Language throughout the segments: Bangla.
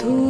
tudo.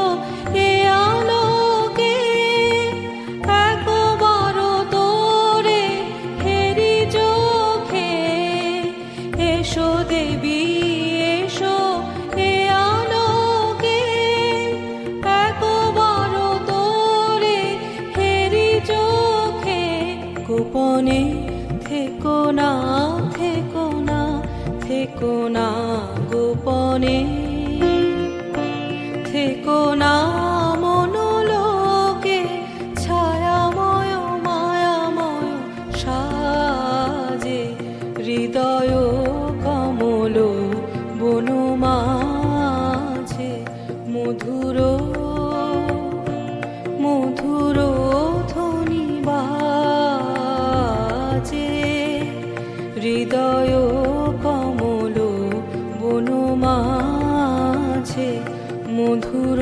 গোপনে থেকো না থেকো না থেকো না গোপনে। থেকো না মনোলোকে, ছায়াময়, মায়াময় সাজে, হৃদয় কমল বনমাঝে মধুর বাজে হৃদয় কমল বনমাঝে মধুর